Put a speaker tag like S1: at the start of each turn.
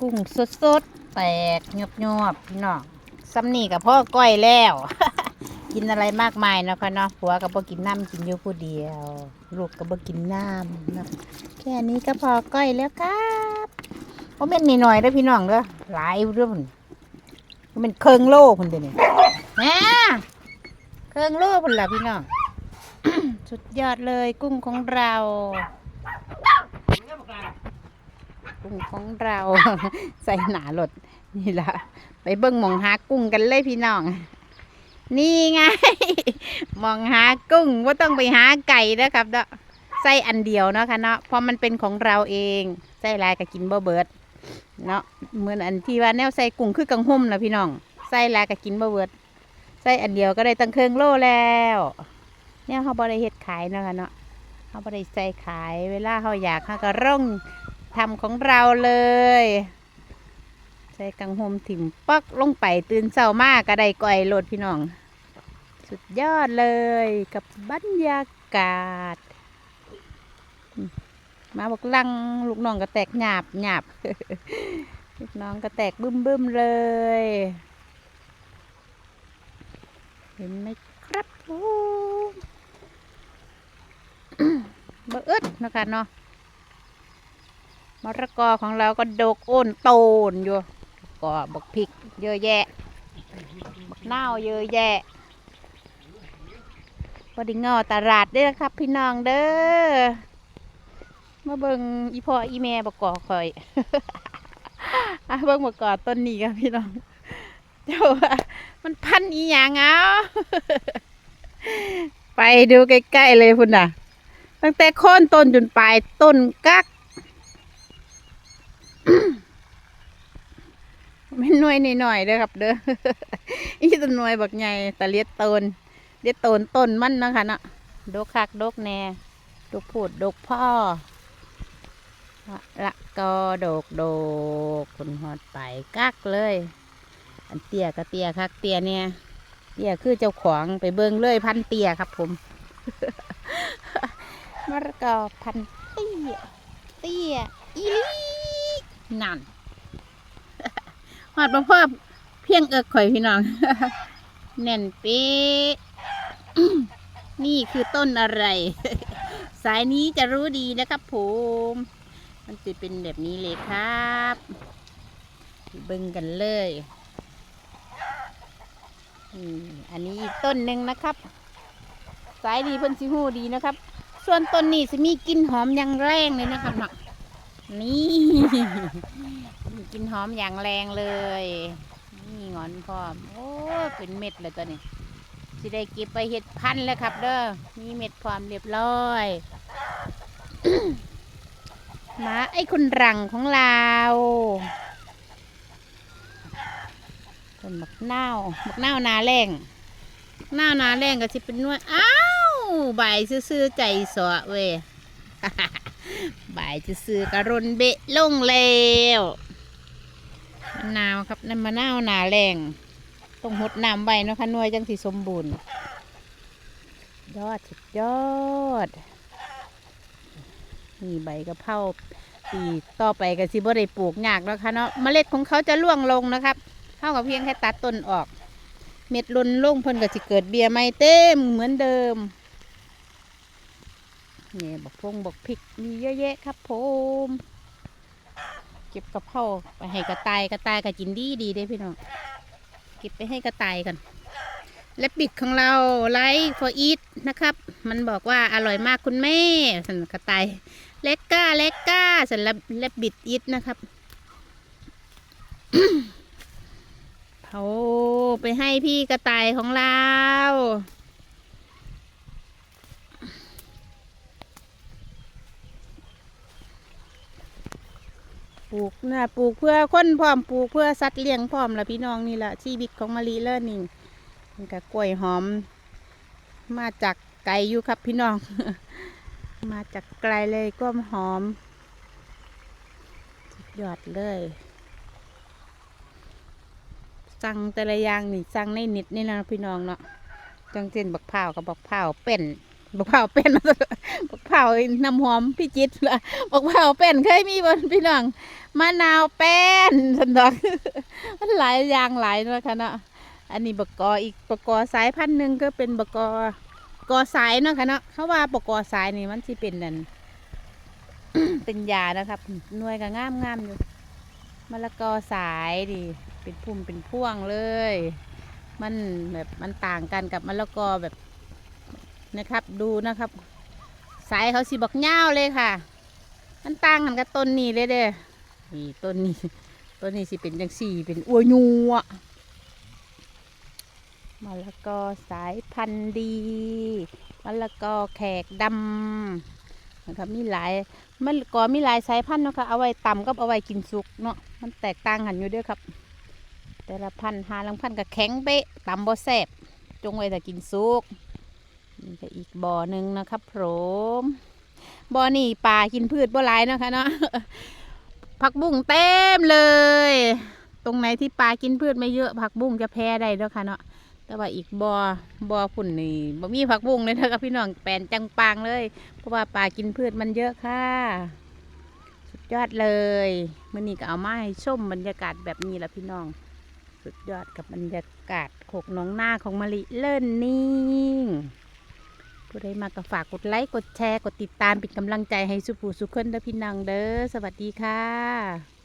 S1: กุ้งสดๆ แตกยบยบๆพี่น้องซ้ำนี่กับพ่อก้อยแล้ว กินอะไรมากมายเนาะค่ะเนาะผัวกับบ่กินน้ำกินอยู่ผู้เดียว ลูกกับบ่กินน้ำนะแค่นี้ก็พอก้อยแล้วครับเพราะเป็นนิดหน่อยๆเด้อพี่น้องเด้อหลายเรื่องมันเป็นเครื่องโล่พุ่นเด้อนี่แหม่เครื่องโล่พุ่นละพี่น้องสุดยอดเลยกุ้งของเรา กุ้งของเรา ใส่หนาหลดนี่ละไปเบิ่งมองหากุ้งกันเลยพี่น้อง นี่ไง มองหากุ้งว่าต้องไปหาไก่นะครับเนาะใส่อันเดียวเนาะค่ะเนาะเพราะมันเป็นของเราเองใส่ลายก็กินบ่เบิดเนาะเหมือนอันที่ว่าแนวใส่กุ้งคือกังหุ่มนะพี่น้องใส่ลายก็กินบ่เบิดใส่อันเดียวก็ได้ตั้งเครื่องโลแล้วเนี่ยเขาบริเฮ็ดขายเนาะค่ะเนาะเขาบริใส่ขายเวลาเขาอยากเขาก็ร่อง ทำของเราเลย ใส่กังหมถิ่มปักลงไปตื่นเช้ามากก็ได้ก่อยโหลดพี่น้อง สุดยอดเลยกับบรรยากาศ มาบอกลังลูกน้องก็แตกหยาบหยาบลูกน้องก็แตกบึ้มบึ้มๆเลย เห็นไหมครับผมบะอึดนะคะเนาะ มะระกอของเราก็ดกโอนโตนอยู่ก็บักพริกเยอะแยะบักนาเยอะแยะพอดีงอตลาดเด้อครับ พี่น้องเด้อมาเบิงอีพ่ออีแม่บักกอคอยอะเบิงบักกอต้นนี้ครับพี่น้องเจ้าว่ามันพันอีหยังเอาไปดูใกล้ๆเลยพุ่นน่ะ ตั้งแต่โค่นต้นจนปลายต้นกัก ไม่น้อยหน่อยๆเด้อครับ เด้ออีต้นหน่วยบักใหญ่แต่เลียดต้นเลียดต้นต้นมันนะคะเนาะดกคักดกแน่ดกพูดดกพ่อละก็ดกดกคนหอดไปกักเลย อันเตียก็เตียคักเตียเนี่ยเตียคือเจ้าของไปเบิ่งเลยพันเตียครับผมมะระกอพันเตี้ยเตี้ยอีลี นั่นหอดมาพ่อเพียงเอิกข่อยพี่น้อง แน่นเป๊ะนี่คือต้นอะไร สายนี้จะรู้ดีนะครับผม มันจะเป็นแบบนี้เลยครับเบิ่งกันเลยอันนี้อีกต้นหนึ่งนะครับ สายดีเพิ่นสิหูดีนะครับ ส่วนต้นนี้จะมีกลิ่นหอมอย่างแรงเลยนะครับเนาะ นี่ กินหอมอย่างแรงเลย นี่งอนพร้อม โอ้เป็นเม็ดเลยตัวนี้สิได้เก็บไปเห็ดพันธุ์แล้วครับ เด้อมีเม็ดพร้อมเรียบร้อยมาไอ้คนรังของเราต้นบักนาวบักนานาแรงบักนานาแรงก็สิเป็นนวดอ้าว ใบซื่อๆใจสอเว้ย บายซื่อกระรนเบะลงแล้วมะนาวครับนั่นมะนาวหนาแรงต้องหดน้ำใบเนาะคะน่วยจังสิสมบูรณ์ยอดสุดยอดนี่ใบกะเพราปีต่อไปก็สิบ่ได้ปลูกยากแล้วค่ะเนาะเมล็ดของเขาจะร่วงลงนะครับ เท่ากับเพียงแค่ตัดต้นออก เม็ดลนลุ่งเพิ่นก็สิเกิดเบียร์ไม่เต็มเหมือนเดิม เนี่ยบักพงบักพริกมีเยอะแยะครับผมเก็บกระเพราไปให้กระต่ายกระต่ายก็กินดีดีเด้พี่น้องเก็บไปให้กระต่ายกัน และปิดของเราไลฟ์ for eat นะครับ มันบอกว่าอร่อยมากคุณแม่สันกระต่ายเล็กก้าเล็กก้าสันและบิดอีทนะครับเอาไปให้พี่กระต่ายของเรา ปลูกนะปลูกเพื่อคนพร้อมปลูกเพื่อสัตว์เลี้ยงพร้อมละพี่น้องนี่แหละชีวิตของมารีเลอร์นิ่งมันก็กล้วยหอม มาจากไกลอยู่ครับพี่น้อง มาจากไกลเลยกล้วยหอมยอดเลยสั่งแต่ละอย่างนี่สั่งในน็ตนี่นะพี่น้องเนาะจังเช่นบักพร้ากับบักพร้าเป็น บักเผาเป็นบักเผาน้ำหอมพี่จิตละบักเผาเป็นเคยมีบนพี่น้องมะนาวเป็นสันดอกมันหลายอย่างหลายเนะค่ะเนาะอันนี้บกกออีกบกกอสายพันธุ์หนึ่งก็เป็นบกกอกอสายเนาะค่ะเนาะเขาว่าบกกอสายนี่มันสิเป็นนั่นเป็นยานะครับหน่วยก็งามงามอยู่มะละกอสายดิเป็นพุ่มเป็นพ่วงเลย มันแบบมันต่างกันกับมะละกอแบบ นะครับ ดูนะครับ สายเขาสีบักเง่าเลยค่ะ มันต่างกันกับต้นนี้เลยเด้อนี่ต้นนี้ต้นนี้สิเป็นจังสี่เป็นอัวยูอะมะละกอสายพันธุ์ดีมะละกอแขกดำนะครับมีหลายมะละกอมีหลายสายพันธุ์เนาะค่ะเอาไว้ตำกับเอาไว้กินสุกเนาะมันแตกต่างกันอยู่เด้วยครับ แต่ละพันธุ์หาลังพันธุ์ก็แข็งเป๊ะตำบ่แซ่บจงไว้แต่กินสุก นี่ก็อีกบ่อหนึ่งนะครับผมบ่อนี่ปลากินพืชบ่หลายนะคะเนาะผักบุ้งเต็มเลย ตรงไหนที่ปลากินพืชไม่เยอะผักบุ้งจะแพ้ได้เนาะค่ะเนาะแต่ว่าอีกบ่อบ่อฝุ่นนี่บ่มีผักบุ้งเลยนะครับพี่น้องแปลนจังปางเลย เพราะว่าปลากินพืชมันเยอะค่ะ สุดยอดเลยมื่อนี้ก็เอามาให้ชมบรรยากาศแบบนี้ละพี่น้อง สุดยอดกับบรรยากาศโขกน้องหน้าของมะลิเลิ่นนิ่ง ผู้ใดมาก็ฝากกดไลค์กดแชร์กดติดตามเป็นกำลังใจให้สุภูสุขคนเด้อพี่น้องเด้อสวัสดีค่ะ